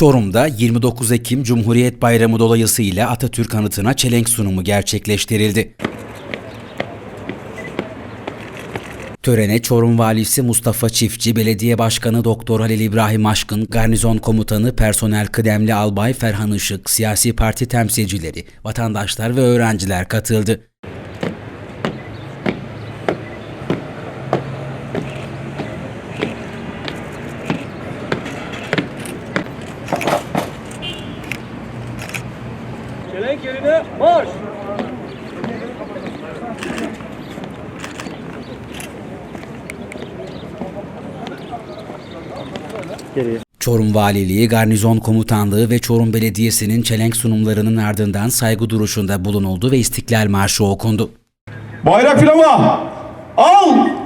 Çorum'da 29 Ekim Cumhuriyet Bayramı dolayısıyla Atatürk anıtına çelenk sunumu gerçekleştirildi. Törene Çorum Valisi Mustafa Çiftçi, Belediye Başkanı Doktor Halil İbrahim Aşkın, Garnizon Komutanı Personel Kıdemli Albay Ferhan Işık, siyasi parti temsilcileri, vatandaşlar ve öğrenciler katıldı. Çelenk yerine marş. Çorum Valiliği, Garnizon Komutanlığı ve Çorum Belediyesi'nin çelenk sunumlarının ardından saygı duruşunda bulunuldu ve İstiklal Marşı okundu. Bayrak filama. Al.